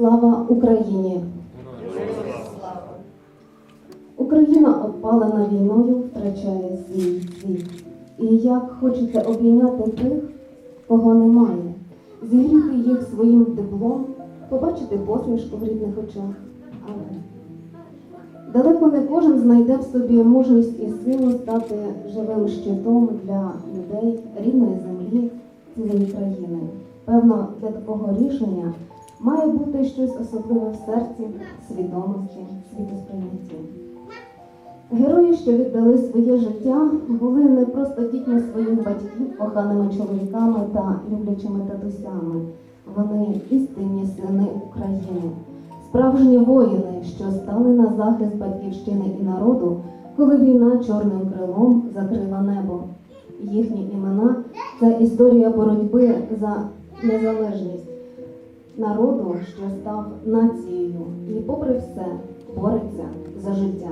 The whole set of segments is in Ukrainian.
Слава Україні! Україна обпалена війною, втрачає свій світ. І як хочеться обійняти тих, кого немає, зігріти їх своїм теплом, побачити посмішку в рідних очах. Але далеко не кожен знайде в собі мужність і силу стати живим щитом для людей рідної землі, цієї країни. Певно, для такого рішення має бути щось особливе в серці, свідомості, світосприйнятті. Герої, що віддали своє життя, були не просто дітьми своїх батьків, коханими чоловіками та люблячими татусями. Вони істинні сини України, справжні воїни, що стали на захист батьківщини і народу, коли війна чорним крилом закрила небо. Їхні імена це історія боротьби за незалежність народу, що став нацією, і, попри все, бореться за життя.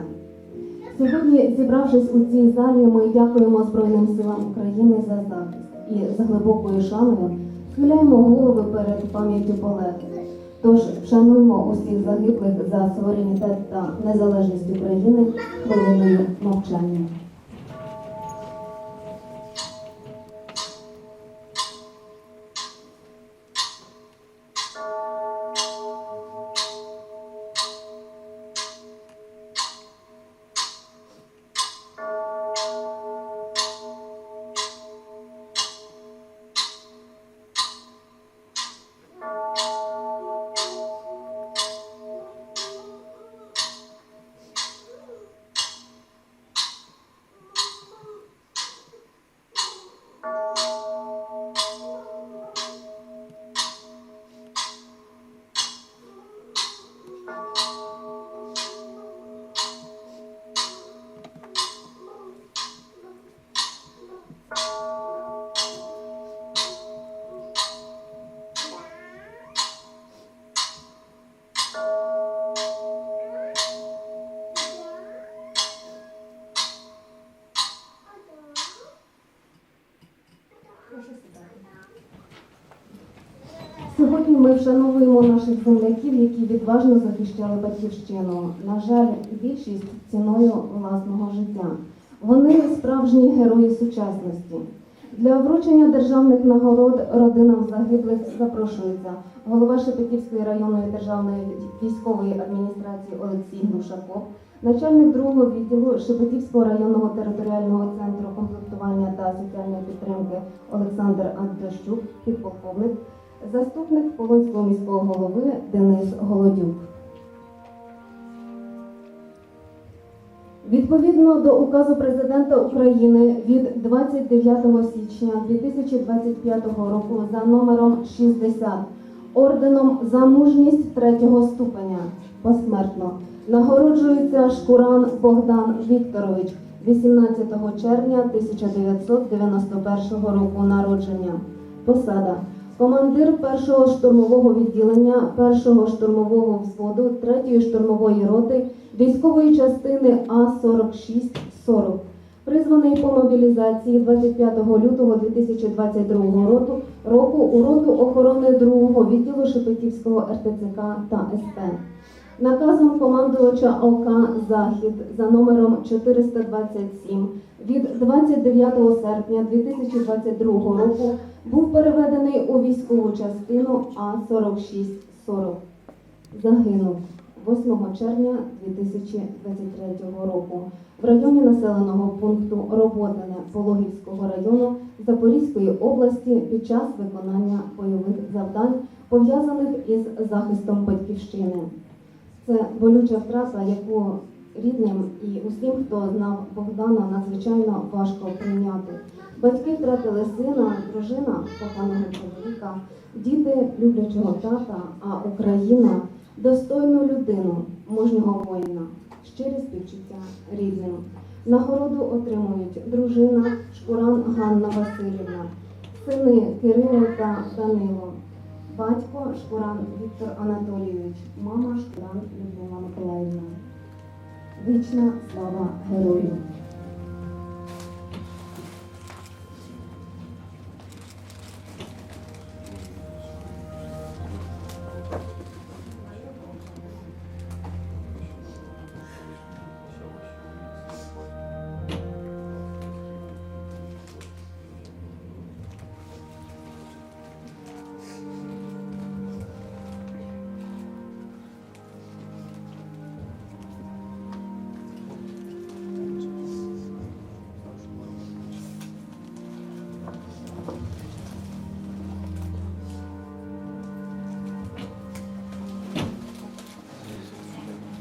Сьогодні, зібравшись у цій залі, ми дякуємо Збройним силам України за захист і з глибокою шаною схиляємо голови перед пам'яттю полеглих. Тож вшануємо усіх загиблих за суверенітет та незалежність України хвилиною мовчання. Сьогодні ми вшановуємо наших земляків, які відважно захищали батьківщину. На жаль, більшість ціною власного життя. Вони справжні герої сучасності. Для вручення державних нагород родинам загиблих запрошується голова Шепетівської районної державної військової адміністрації Олексій Глушаков, начальник другого відділу Шепетівського районного територіального центру комплектування та соціальної підтримки Олександр Андрощук, підполковник, заступник Полонського міського голови Денис Голодюк. Відповідно до указу президента України від 29 січня 2025 року за номером 60 орденом за мужність третього ступеня посмертно нагороджується Шкуран Богдан Вікторович 18 червня 1991 року народження. Посада командир першого штурмового відділення першого штурмового взводу третьої штурмової роти військової частини А-46-40, призваний по мобілізації 25 лютого 2022 року, року у роту охорони другого відділу Шепетівського РТЦК та СП. Наказом командувача ОК Захід за номером 427 від 29 серпня 2022 року був переведений у військову частину А4640. Загинув 8 червня 2023 року в районі населеного пункту Роботине Пологівського району Запорізької області під час виконання бойових завдань, пов'язаних із захистом батьківщини. Це болюча втрата, яку рідним і усім, хто знав Богдана, надзвичайно важко прийняти. Батьки втратили сина, дружина коханого чоловіка, діти люблячого тата, а Україна достойну людину, мужнього воїна, щирі співчуття рідним. Нагороду отримують дружина Шкуран Ганна Васильівна, сини Кирило та Данило, батько Шкуран Віктор Анатолійович, мама Шкуран Людмила Миколаївна. Вічна слава герою!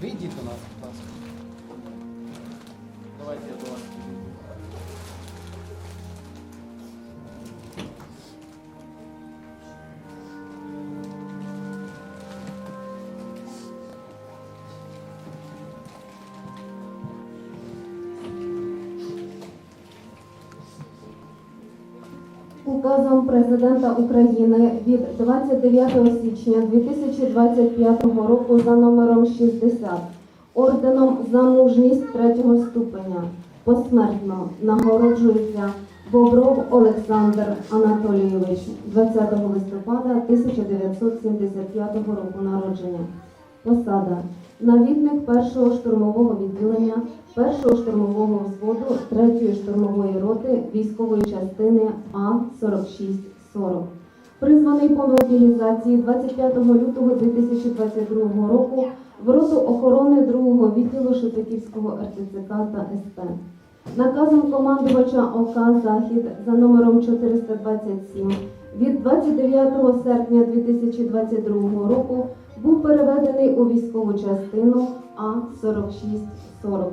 Вийдіть до нас, будь ласка. Давайте я Указом президента України від 29 січня 2025 року за номером 60 орденом за мужність третього ступеня посмертно нагороджується Бобров Олександр Анатолійович 20 листопада 1975 року народження. Посада навідник першого штурмового відділення першого штурмового взводу третьої штурмової роти військової частини А 4640 Призваний по мобілізації 25 лютого 2022 року в роту охорони другого відділу Шепетівського РТЦК та СП. Наказом командувача ОК Захід за номером 427 від 29 серпня 2022 року був переведений у військову частину А4640.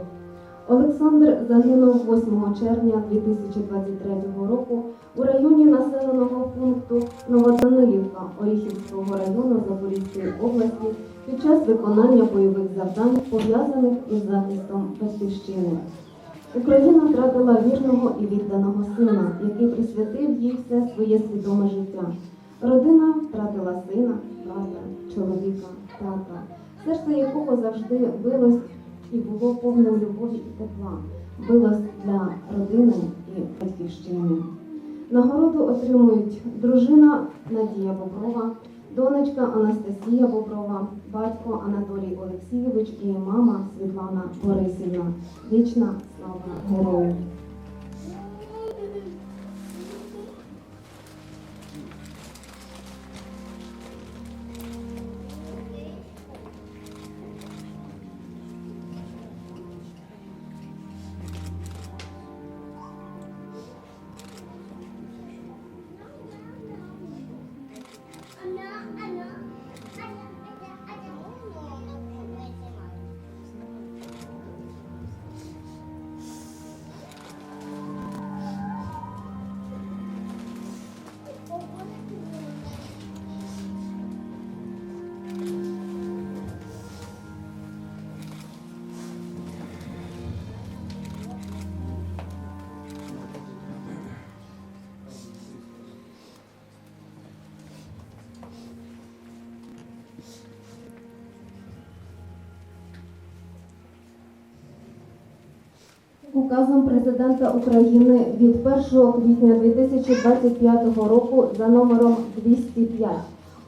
Олександр загинув 8 червня 2023 року у районі населеного пункту Новоданилівка Оріхівського району Запорізької області під час виконання бойових завдань, пов'язаних із захистом батьківщини. Україна втратила вірного і відданого сина, який присвятив їй все своє свідоме життя. Родина втратила сина, брата, чоловіка, тата, серце якого завжди билось і було повним любові і тепла, билось для родини і батьківщини. Нагороду отримують дружина Надія Боброва, донечка Анастасія Боброва, батько Анатолій Олексійович і мама Світлана Борисівна. Вічна слава герою! Указом президента України від 1 квітня 2025 року за номером 205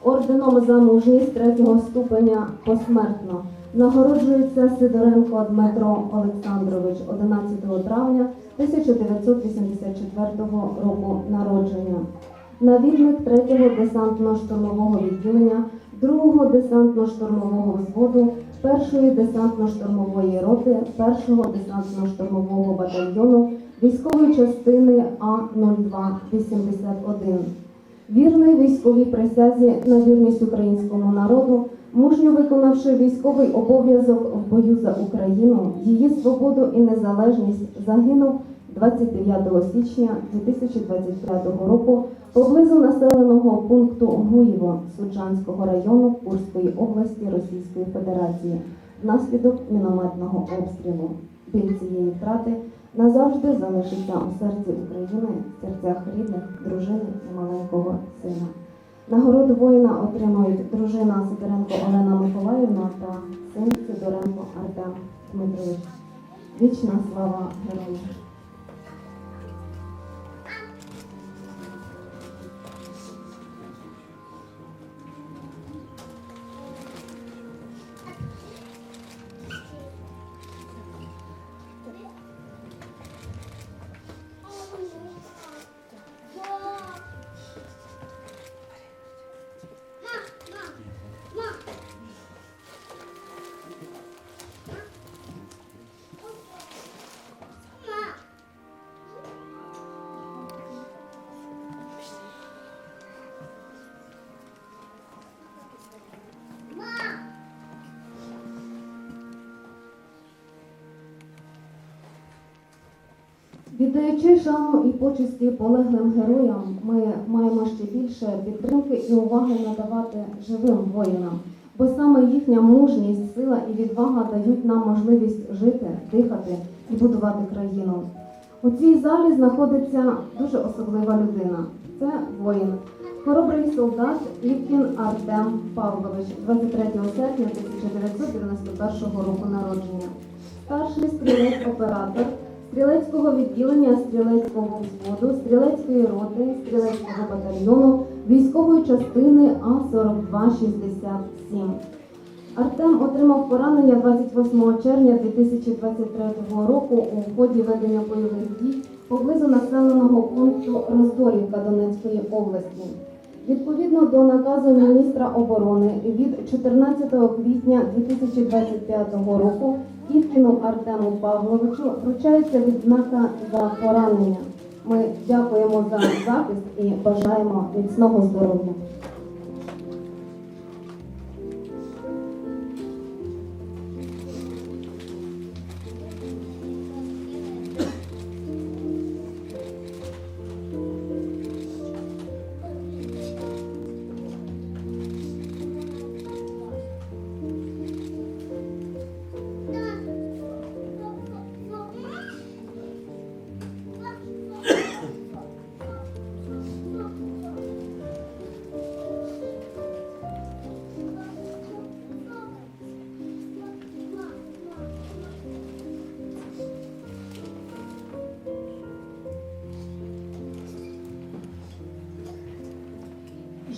орденом за мужність третього ступеня посмертно нагороджується Сидоренко Дмитро Олександрович 11 травня 1984 року народження. Навідник 3-го десантно-штурмового відділення 2-го десантно-штурмового взводу 1-ї десантно-штурмової роти 1-го десантно-штурмового батальйону військової частини А-0281. Вірний військовій присязі на вірність українському народу, мужньо виконавши військовий обов'язок в бою за Україну, її свободу і незалежність, загинув 29 січня 2025 року поблизу населеного пункту Гуєво Суджанського району Курської області Російської Федерації внаслідок мінометного обстрілу. Біль цієї втрати назавжди залишиться у серці України, серцях рідних, дружини і маленького сина. Нагороду воїна отримують дружина Сидоренко Олена Миколаївна та син Сидоренко Артем Дмитрович. Вічна слава героям! Віддаючи шану і почесті полеглим героям, ми маємо ще більше підтримки і уваги надавати живим воїнам, бо саме їхня мужність, сила і відвага дають нам можливість жити, дихати і будувати країну. У цій залі знаходиться дуже особлива людина. Це воїн, хоробрий солдат Ліпкін Артем Павлович, 23 серпня 1991 року народження. Старший стрілець-оператор стрілецького відділення стрілецького взводу, стрілецької роти, стрілецького батальйону, військової частини А4267. Артем отримав поранення 28 червня 2023 року у ході ведення бойових дій поблизу населеного пункту Роздорівка Донецької області. Відповідно до наказу міністра оборони від 14 квітня 2025 року Кіткіну Артему Павловичу вручається відзнака за поранення. Ми дякуємо за захист і бажаємо міцного здоров'я.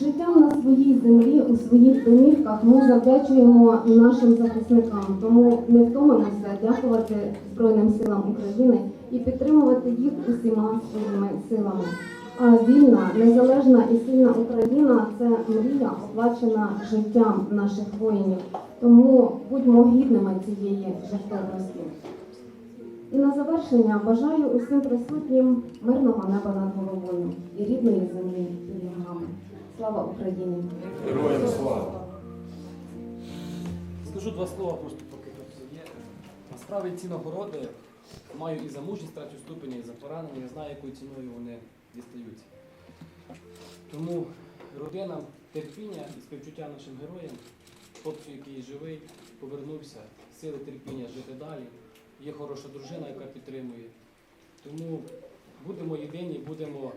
Життям на своїй землі, у своїх домівках ми завдячуємо нашим захисникам, тому не втомимося дякувати Збройним силам України і підтримувати їх усіма своїми силами. А вільна, незалежна і сильна Україна це мрія, оплачена життям наших воїнів. Тому будьмо гідними цієї жертовності. І на завершення бажаю усім присутнім мирного неба над головою і рідної землі під ногами. Слава Україні! Героям слава! Скажу два слова просто поки тут все є. Насправді ці нагороди маю і за мужність третю ступеня, і за поранення. Я знаю, якою ціною вони дістаються. Тому родинам терпіння і співчуття нашим героям, хлопцю, який живий, повернувся, сили терпіння жити далі. Є хороша дружина, яка підтримує. Тому будемо єдині, будемо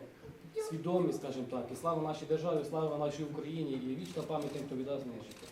свідомі, скажімо так. І слава нашій державі, слава нашій Україні і вічна пам'ять тим, хто віддав неї життя.